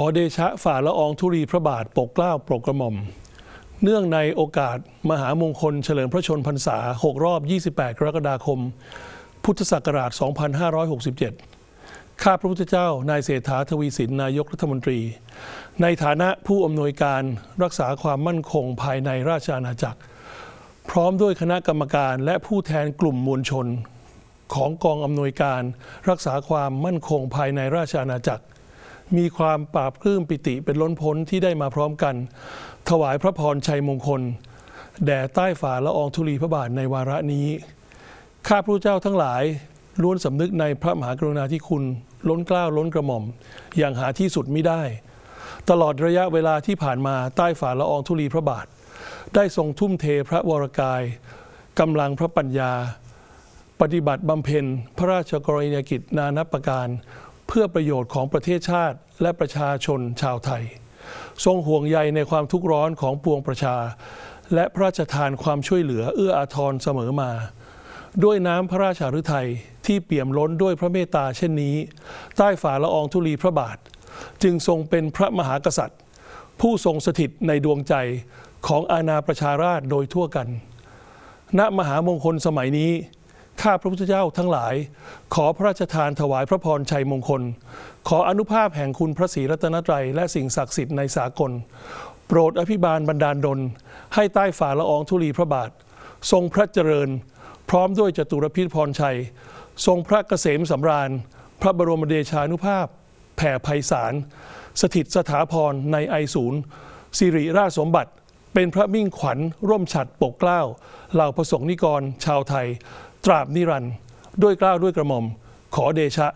ขอเดชะฝ่าละอองธุลีพระบาทปกเกล้าปกกระหม่อม เนื่องในโอกาสมหามงคลเฉลิมพระชนพรรษา 6 รอบ 28 กรกฎาคม พุทธศักราช 2567 ข้าพระพุทธเจ้านายเศรษฐาทวีสินนายกรัฐมนตรี ในฐานะผู้อำนวยการรักษาความมั่นคงภายในราชอาณาจักร พร้อมด้วยคณะกรรมการและผู้แทนกลุ่มมวลชน ของกองอำนวยการรักษาความมั่นคงภายในราชอาณาจักร มีความปราบปลื้มปิติเป็นล้นพ้นที่ได้มาพร้อมกัน ถวายพระพรชัยมงคล แด่ใต้ฝ่าละอองธุลีพระบาทในวาระนี้ ข้าพระเจ้าทั้งหลายล้วนสำนึกในพระมหากรุณาธิคุณ ล้นเกล้าล้นกระหม่อม อย่างหาที่สุดไมิได้ ตลอดระยะเวลาที่ผ่านมาใต้ฝ่าละอองธุลีพระบาท ได้ทรงทุ่มเทพระวรกายกำลังพระปัญญา ปฏิบัติบำเพ็ญ พระราชกรณียกิจนานับประการ พื่อประโยชน์ของประเทศชาติและประชาชนชาวไทย ทรงห่วงใยในความทุกข์ร้อนของปวงประชา และพระราชทานความช่วยเหลือเอื้ออาทรเสมอมา ด้วยน้ำพระราชาฤทัยที่เปี่ยมล้นด้วยพระเมตตาเช่นนี้ ใต้ฝ่าละอองธุลีพระบาท จึงทรงเป็นพระมหากษัตริย์ ผู้ทรงสถิตในดวงใจของอาณาประชาราชโดยทั่วกัน ณมหามงคลสมัยนี้ ข้าพระพุทธเจ้าทั้งหลาย ขอพระราชทานถวายพระพรชัยมงคล ขออนุภาพแห่งคุณพระศรีรัตนตรัยและสิ่งศักดิ์สิทธิ์ในสากล โปรดอภิบาลบรรดาลดล ให้ใต้ฝ่าละอองธุลีพระบาท ทรงพระเจริญ พร้อมด้วยจตุรพิธพรชัย ทรงพระเกษมสำราญ พระบรมเดชานุภาพ แผ่ไพศาลสถิตสถาพรในไอศูนย์สิริราชสมบัติ เป็นพระมิ่งขวัญร่มฉัดปกเกล้าเหล่าประสงค์นิกรชาวไทย ตราบนิรันดร์ด้วยกล้าวด้วยกระหม่อม ขอเดชะ